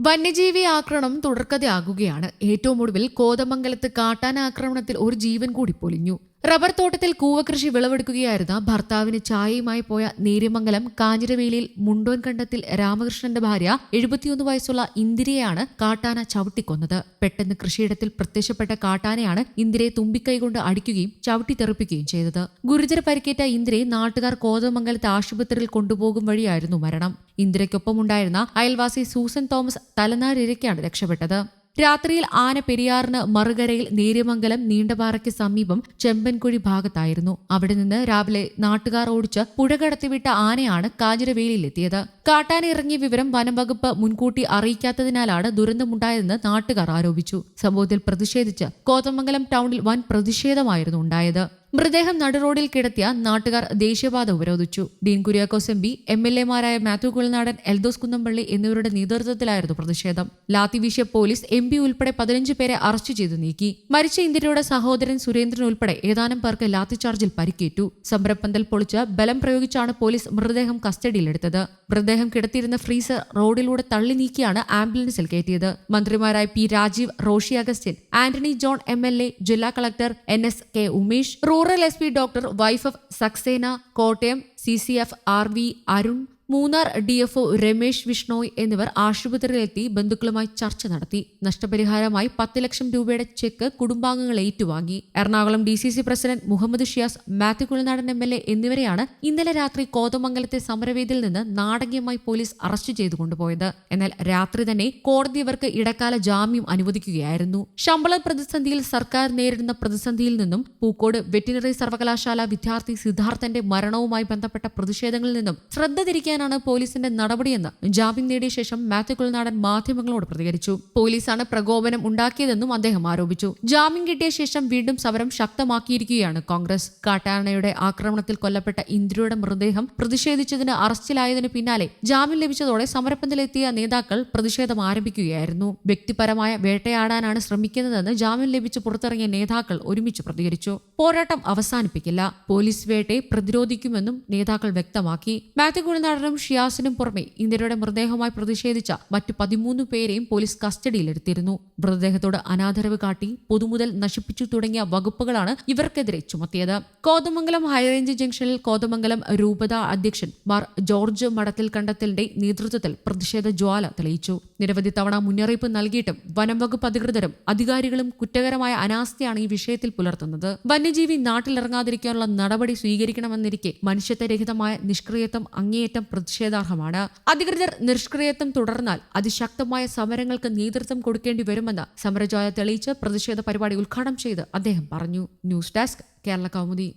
വന്യജീവി ആക്രമണം തുടർക്കഥയാകുകയാണ്. ഏറ്റവും ഒടുവിൽ കോതമംഗലത്ത് കാട്ടാന ആക്രമണത്തിൽ ഒരു ജീവൻ കൂടി പൊലിഞ്ഞു. റബ്ബർ തോട്ടത്തിൽ കൂവകൃഷി വിളവെടുക്കുകയായിരുന്ന ഭർത്താവിന് ചായയുമായി പോയ നേര്യമംഗലം കാഞ്ഞിരവേലിയിൽ മുണ്ടോൻ കണ്ടത്തിൽ രാമകൃഷ്ണന്റെ ഭാര്യ എഴുപത്തിയൊന്ന് വയസ്സുള്ള ഇന്ദിരയാണ് കാട്ടാന ചവിട്ടിക്കൊന്നത്. പെട്ടെന്ന് കൃഷിയിടത്തിൽ പ്രത്യക്ഷപ്പെട്ട കാട്ടാനയാണ് ഇന്ദിരയെ തുമ്പിക്കൈ കൊണ്ട് അടിക്കുകയും ചവിട്ടിത്തെറിപ്പിക്കുകയും ചെയ്തത്. ഗുരുതര പരിക്കേറ്റ ഇന്ദിരയെ നാട്ടുകാർ കോതമംഗലത്ത് ആശുപത്രിയിൽ കൊണ്ടുപോകും വഴിയായിരുന്നു മരണം. ഇന്ദിരയ്ക്കൊപ്പമുണ്ടായിരുന്ന അയൽവാസി സൂസൻ തോമസ് തലനാരിരയ്ക്കാണ് രക്ഷപ്പെട്ടത്. രാത്രിയിൽ ആന പെരിയാറിന് മറുകരയിൽ നേര്യമംഗലം നീണ്ടപാറയ്ക്ക് സമീപം ചെമ്പൻകുഴി ഭാഗത്തായിരുന്നു. അവിടെ നിന്ന് രാവിലെ നാട്ടുകാർ ഓടിച്ച് പുഴ കടത്തിവിട്ട ആനയാണ് കാഞ്ഞിരവേലിയിലെത്തിയത്. കാട്ടാനിറങ്ങിയ വിവരം വനംവകുപ്പ് മുൻകൂട്ടി അറിയിക്കാത്തതിനാലാണ് ദുരന്തമുണ്ടായതെന്ന് നാട്ടുകാർ ആരോപിച്ചു. സംഭവത്തിൽ പ്രതിഷേധിച്ച് കോതമംഗലം ടൗണിൽ വൻ പ്രതിഷേധമായിരുന്നു ഉണ്ടായത്. മൃതദേഹം നടുറോഡിൽ കിടത്തിയ നാട്ടുകാർ ദേശീയപാത ഉപരോധിച്ചു. Dean Kuriakose M P M L എമാരായ Mathew Kulanadan Eldhose Kunnampally എന്നിവരുടെ നേതൃത്വത്തിലായിരുന്നു പ്രതിഷേധം. ലാത്തി വീശിയ പോലീസ് എം പി ഉൾപ്പെടെ പതിനഞ്ച് പേരെ അറസ്റ്റ് ചെയ്തു നീക്കി. മരിച്ച ഇന്ദിരയുടെ സഹോദരൻ സുരേന്ദ്രൻ ഉൾപ്പെടെ ഏതാനും പേർക്ക് ലാത്തിചാർജിൽ പരിക്കേറ്റു. സമരപ്പന്തൽ പൊളിച്ച് ബലം പ്രയോഗിച്ചാണ് പോലീസ് മൃതദേഹം കസ്റ്റഡിയിലെടുത്തത്. മൃതദേഹം കിടത്തിയിരുന്ന ഫ്രീസർ റോഡിലൂടെ തള്ളി നീക്കിയാണ് ആംബുലൻസിൽ കയറ്റിയത്. മന്ത്രിമാരായ പി രാജീവ് റോഷി അഗസ്റ്റിൻ ആന്റണി ജോൺ എ ജില്ലാ collector N S K Umesh rural S P doctor Vaibhav Saxena Kottayam C C F R V Arun Munnar D F O Ramesh Bishnoi എന്നിവർ ആശുപത്രിയിലെത്തി ബന്ധുക്കളുമായി ചർച്ച നടത്തി. നഷ്ടപരിഹാരമായി പത്ത് ലക്ഷം രൂപയുടെ ചെക്ക് കുടുംബാംഗങ്ങൾ ഏറ്റുവാങ്ങി. Ernakulam D C C president Muhammad Shiyas Mathew Kuzhalnadan M L A എന്നിവരെയാണ് ഇന്നലെ രാത്രി കോതമംഗലത്തെ സമരവേദിയിൽ നിന്ന് നാടകീയമായി പോലീസ് അറസ്റ്റ് ചെയ്തു കൊണ്ടുപോയത്. എന്നാൽ രാത്രി തന്നെ കോടതി ഇവർക്ക് ഇടക്കാല ജാമ്യം അനുവദിക്കുകയായിരുന്നു. ശമ്പള പ്രതിസന്ധിയിൽ സർക്കാർ നേരിടുന്ന പ്രതിസന്ധിയിൽ നിന്നും പൂക്കോട് വെറ്റിനറി സർവകലാശാല വിദ്യാർത്ഥി സിദ്ധാർത്ഥന്റെ മരണവുമായി ബന്ധപ്പെട്ട പ്രതിഷേധങ്ങളിൽ നിന്നും ശ്രദ്ധ തിരിക്കാനാണ് പോലീസിന്റെ നടപടിയെന്ന് ജാമ്യം നേടിയ ശേഷം മാത്യു കുൽനാടൻ മാധ്യമങ്ങളോട് പ്രതികരിച്ചു. പോലീസാണ് പ്രകോപനം ഉണ്ടാക്കിയതെന്നും അദ്ദേഹം ആരോപിച്ചു. ജാമ്യം കിട്ടിയ ശേഷം വീണ്ടും സമരം ശക്തമാക്കിയിരിക്കുകയാണ് കോൺഗ്രസ്. കാട്ടാനയുടെ ആക്രമണത്തിൽ കൊല്ലപ്പെട്ട ഇന്ദ്രയുടെ മൃതദേഹം പ്രതിഷേധിച്ചതിന് അറസ്റ്റിലായതിനു പിന്നാലെ ജാമ്യം ലഭിച്ചതോടെ സമരപ്പന്തലെത്തിയ നേതാക്കൾ പ്രതിഷേധം ആരംഭിക്കുകയായിരുന്നു. വ്യക്തിപരമായ വേട്ടയാടാനാണ് ശ്രമിക്കുന്നതെന്ന് ജാമ്യം ലഭിച്ച് പുറത്തിറങ്ങിയ നേതാക്കൾ ഒരുമിച്ച് പ്രതികരിച്ചു. പോരാട്ടം അവസാനിപ്പിക്കില്ല. പോലീസ് വേട്ടയെ പ്രതിരോധിക്കുമെന്നും നേതാക്കൾ വ്യക്തമാക്കി. മാത്യു കുഴനാടനും ഷിയാസിനും പുറമെ ഇന്ദിരയുടെ മൃതദേഹവുമായി പ്രതിഷേധിച്ച മറ്റു പതിമൂന്ന് പേരെയും പോലീസ് കസ്റ്റഡിയിലെടുത്തിരുന്നു. മൃതദേഹത്തോട് അനാദരവ് കാട്ടി പൊതുമുതൽ നശിപ്പിച്ചു തുടങ്ങിയ വകുപ്പുകളാണ് ഇവർക്കെതിരെ ചുമത്തിയത്. കോതമംഗലം ഹൈറേഞ്ച് ജംഗ്ഷനിൽ കോതമംഗലം രൂപത അധ്യക്ഷൻ മാർ ജോർജ് മടത്തിൽ കണ്ടത്തലിന്റെ നേതൃത്വത്തിൽ പ്രതിഷേധ ജ്വാല തെളിയിച്ചു. നിരവധി തവണ മുന്നറിയിപ്പ് നൽകിയിട്ടും വനം വകുപ്പ് അധികൃതരും അധികാരികളും കുറ്റകരമായ അനാസ്ഥയാണ് ഈ വിഷയത്തിൽ പുലർത്തുന്നത്. വന്യജീവി നാട്ടിലിറങ്ങാതിരിക്കാനുള്ള നടപടി സ്വീകരിക്കണമെന്നിരിക്കെ മനുഷ്യത്വരഹിതമായ നിഷ്ക്രിയത്വം അങ്ങേയറ്റം പ്രതിഷേധാർഹമാണ്. അധികൃതർ നിഷ്ക്രിയത്വം തുടർന്നാൽ അതിശക്തമായ സമരങ്ങൾക്ക് നേതൃത്വം കൊടുക്കേണ്ടി വരുമെന്ന് സമരജ്വാല തെളിയിച്ച് പ്രതിഷേധ പരിപാടി ഉദ്ഘാടനം ചെയ്ത് അദ്ദേഹം പറഞ്ഞു. News desk Kerala Kaumudi.